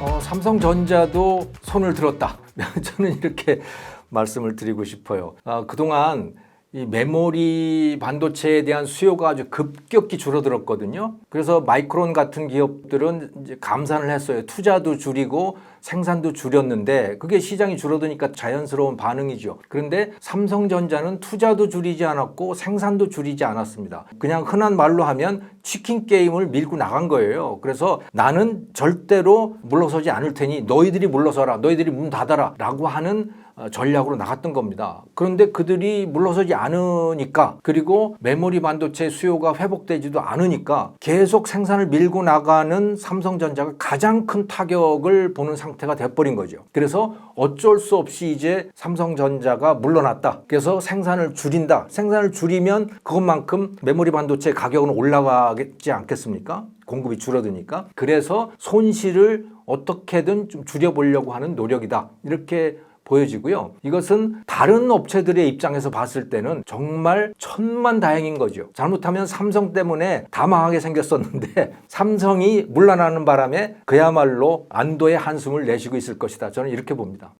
어, 삼성전자도 손을 들었다. 저는 이렇게 말씀을 드리고 싶어요. 아, 그동안 이 메모리 반도체에 대한 수요가 아주 급격히 줄어들었거든요. 그래서 마이크론 같은 기업들은 이제 감산을 했어요. 투자도 줄이고 생산도 줄였는데 그게 시장이 줄어드니까 자연스러운 반응이죠. 그런데 삼성전자는 투자도 줄이지 않았고 생산도 줄이지 않았습니다. 그냥 흔한 말로 하면 치킨 게임을 밀고 나간 거예요. 그래서 나는 절대로 물러서지 않을 테니 너희들이 물러서라. 너희들이 문 닫아라. 라고 하는 어, 전략으로 나갔던 겁니다. 그런데 그들이 물러서지 않으니까 그리고 메모리 반도체 수요가 회복되지도 않으니까 계속 생산을 밀고 나가는 삼성전자가 가장 큰 타격을 보는 상태가 돼버린 거죠. 그래서 어쩔 수 없이 이제 삼성전자가 물러났다. 그래서 생산을 줄인다. 생산을 줄이면 그것만큼 메모리 반도체 가격은 올라가겠지 않겠습니까? 공급이 줄어드니까. 그래서 손실을 어떻게든 좀 줄여보려고 하는 노력이다. 이렇게 보여지고요. 이것은 다른 업체들의 입장에서 봤을 때는 정말 천만 다행인 거죠. 잘못하면 삼성 때문에 다 망하게 생겼었는데 삼성이 물러나는 바람에 그야말로 안도의 한숨을 내쉬고 있을 것이다. 저는 이렇게 봅니다.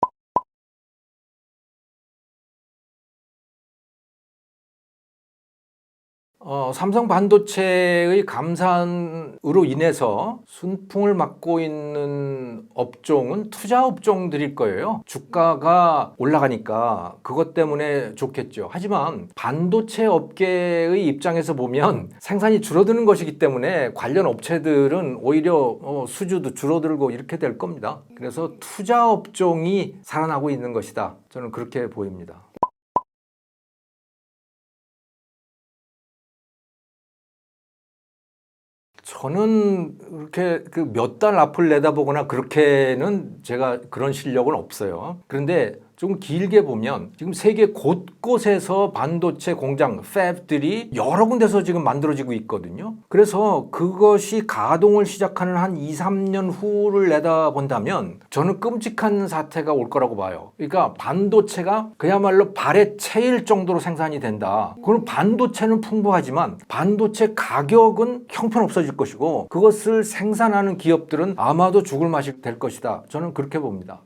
어, 삼성 반도체의 감산으로 인해서 순풍을 맞고 있는 업종은 투자 업종들일 거예요. 주가가 올라가니까 그것 때문에 좋겠죠. 하지만 반도체 업계의 입장에서 보면 생산이 줄어드는 것이기 때문에 관련 업체들은 오히려 어, 수주도 줄어들고 이렇게 될 겁니다. 그래서 투자 업종이 살아나고 있는 것이다. 저는 그렇게 보입니다. 저는 그렇게 그 몇 달 앞을 내다보거나 그렇게는 제가 그런 실력은 없어요. 그런데 좀 길게 보면 지금 세계 곳곳에서 반도체 공장, 팹들이 여러 군데서 지금 만들어지고 있거든요. 그래서 그것이 가동을 시작하는 한 2, 3년 후를 내다본다면 저는 끔찍한 사태가 올 거라고 봐요. 그러니까 반도체가 그야말로 발에 채일 정도로 생산이 된다. 그럼 반도체는 풍부하지만 반도체 가격은 형편없어질 것이고 그것을 생산하는 기업들은 아마도 죽을 맛이 될 것이다. 저는 그렇게 봅니다.